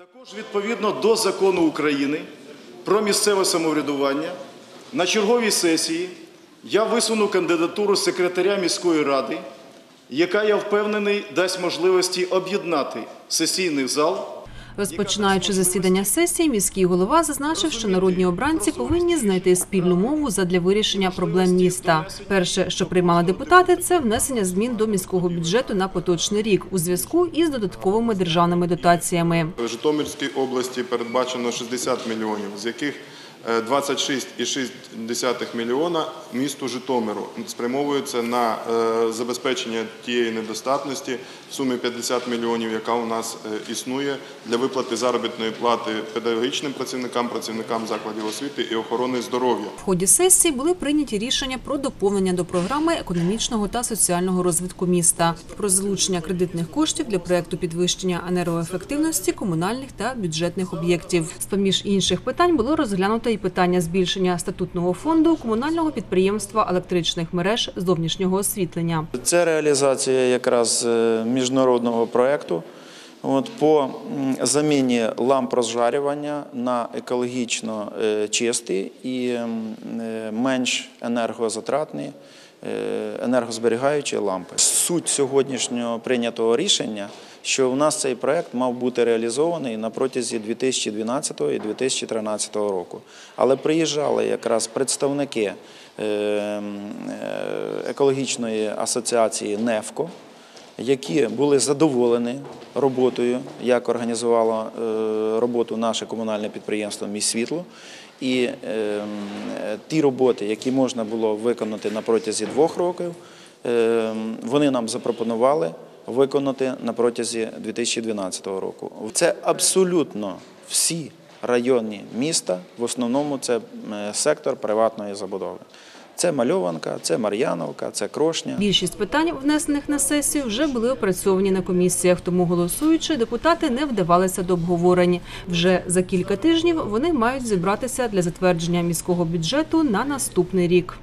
Також відповідно до закону України про місцеве самоврядування на черговій сесії я висуну кандидатуру секретаря міської ради, яка я впевнений дасть можливості об'єднати сесійний зал. Розпочинаючи засідання сесії, міський голова зазначив, що народні обранці повинні знайти спільну мову задля вирішення проблем міста. Перше, що приймали депутати, це внесення змін до міського бюджету на поточний рік у зв'язку із додатковими державними дотаціями. В Житомирській області передбачено 60 мільйонів, з яких 26,6 мільйона місту Житомиру спрямовуються на е, забезпечення тієї недостатності в сумі 50 мільйонів, яка у нас е, існує для виплати заробітної плати педагогічним працівникам, працівникам закладів освіти і охорони здоров'я. В ході сесії були прийняті рішення про доповнення до програми економічного та соціального розвитку міста, про залучення кредитних коштів для проекту підвищення енергоефективності комунальних та бюджетних об'єктів. З поміж інших питань було розглянуто і питання збільшення статутного фонду комунального підприємства електричних мереж зовнішнього освітлення. Це реалізація якраз е, міжнародного проєкту по заміні ламп розжарювання на екологічно е, чисті і е, менш енергозатратні, енергозберігаючі лампи. Суть сьогоднішнього прийнятого рішення, що у нас цей проект мав бути реалізований на протязі 2012 і 2013 року. Але приїжджали якраз представники е, м, е, екологічної асоціації «Нефко», які були задоволені роботою, як організувало е, роботу наше комунальне підприємство «Міськсвітло». І е, м, е, ті роботи, які можна було виконати на протязі двох років, е, вони нам запропонували виконати на протязі 2012 року. Це абсолютно всі райони міста, в основному це е, сектор приватної забудови. Це Мальованка, це Мар'яновка, це Крошня. Більшість питань, внесених на сесію, вже були опрацьовані на комісіях, тому голосуючи, депутати не вдавалися до обговорень. Вже за кілька тижнів вони мають зібратися для затвердження міського бюджету на наступний рік.